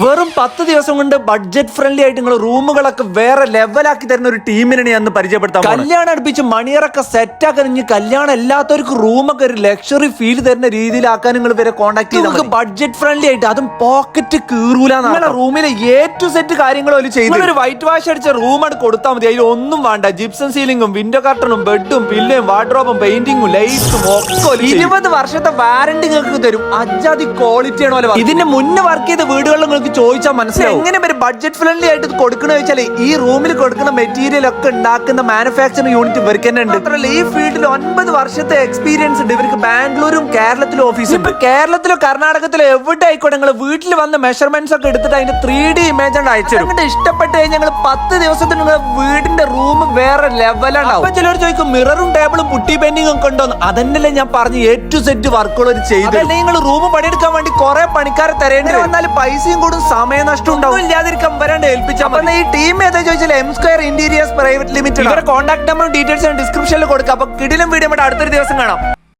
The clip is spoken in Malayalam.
വെറും പത്ത് ദിവസം കൊണ്ട് ബഡ്ജറ്റ് ഫ്രണ്ട്ലി ആയിട്ട് നിങ്ങൾ റൂമുകളൊക്കെ വേറെ ലെവലാക്കി തരുന്ന ഒരു ടീമിനെ ഞാൻ പരിചയപ്പെടുത്താം കല്യാണം അടുപ്പിച്ച് മണിയറൊക്കെ സെറ്റ് ആക്കി ഇനി കല്യാണം എല്ലാത്തവർക്ക് റൂമൊക്കെ ഒരു ലക്ഷറി ഫീൽ തരുന്ന രീതിയിലാക്കാൻ നിങ്ങൾ വരെ കോൺടാക്ട് ചെയ്ത് നമുക്ക് ബഡ്ജറ്റ് ഫ്രണ്ട്ലി ആയിട്ട് അതും പോക്കറ്റ് കീറൂല നിങ്ങളുടെ റൂമിലെ എ ടു സെറ്റ് കാര്യങ്ങൾ ഒരു ചെയ്തു ഒരു വൈറ്റ് വാഷ് അടിച്ച റൂം ആണ് കൊടുത്താൽ മതി. അതിൽ ഒന്നും വേണ്ട. ജിപ്സം സീലിംഗും വിൻഡോ കർട്ടണും ബെഡും പില്ലയും വാർഡ്രോബും പെയിന്റിങ്ങും ലൈറ്റും ഒക്കെ ഇരുപത് വർഷത്തെ വാറന്റി നിങ്ങൾക്ക് തരും. അജാതി ക്വാളിറ്റി ആണ് ഇതിന്റെ മുന്നേ വർക്ക് ചെയ്ത വീടുകളിൽ നിങ്ങൾക്ക് ചോദിച്ചാൽ മനസ്സിലാവും. എങ്ങനെ ഒരു ബഡ്ജറ്റ് ഫ്രണ്ട്ലി ആയിട്ട് കൊടുക്കണ വെച്ചാൽ ഈ റൂമിൽ കൊടുക്കുന്ന മെറ്റീരിയൽ ഒക്കെ ഉണ്ടാക്കുന്ന മാനുഫാക്ചറിംഗ് യൂണിറ്റ് ഇവർക്ക് തന്നെ ഉണ്ട്. മാത്രമല്ല ഈ ഫീൽഡിൽ ഒൻപത് വർഷത്തെ എക്സ്പീരിയൻസ് ഉണ്ട്. ഇവർക്ക് ബാംഗ്ലൂരും കേരളത്തിലും ഓഫീസ് ഇപ്പൊ കേരളത്തിലോ കർണാടകത്തിലോ എവിടെ ആയിക്കോട്ടെ നിങ്ങൾ വീട്ടിൽ വന്ന് മെഷർമെന്റ്സ് ഒക്കെ എടുത്തിട്ട് അതിന്റെ ത്രീ ഡി ഇമേജ് ആണ് അയച്ചു ഇഷ്ടപ്പെട്ട് കഴിഞ്ഞാൽ ഞങ്ങൾ പത്ത് ദിവസത്തിന് വീടിന്റെ റൂം വേറെ ലെവലാണ് അപ്പൊ ചിലർ ചോദിക്കും മിററും ടേബിളും പുട്ടി പെയിന്റിംഗ് ഒക്കെ ഉണ്ടോ അതന്നല്ലേ ഞാൻ പറഞ്ഞു എ ടു സെറ്റ് വർക്കുകൾ ചെയ്തു നിങ്ങൾ റൂം പണിയെടുക്കാൻ വേണ്ടി കുറെ പണിക്കാരെ തരേണ്ടി വന്നാൽ പൈസയും കൂടും സമയനഷ്ടം ഉണ്ടാവും ഇല്ലാതിരിക്കാൻ വരാണ്ട് ഏൽപ്പിച്ചാൽ ഈ ടീം ഏതാ ചോദിച്ചാൽ M square interiors private limited contact നമ്പറും ഡീറ്റെയിൽസ് ഡിസ്ക്രിപ്ഷനിൽ കൊടുക്കാം. അപ്പൊ കിടിലും വീഡിയോ അടുത്തൊരു ദിവസം കാണാം.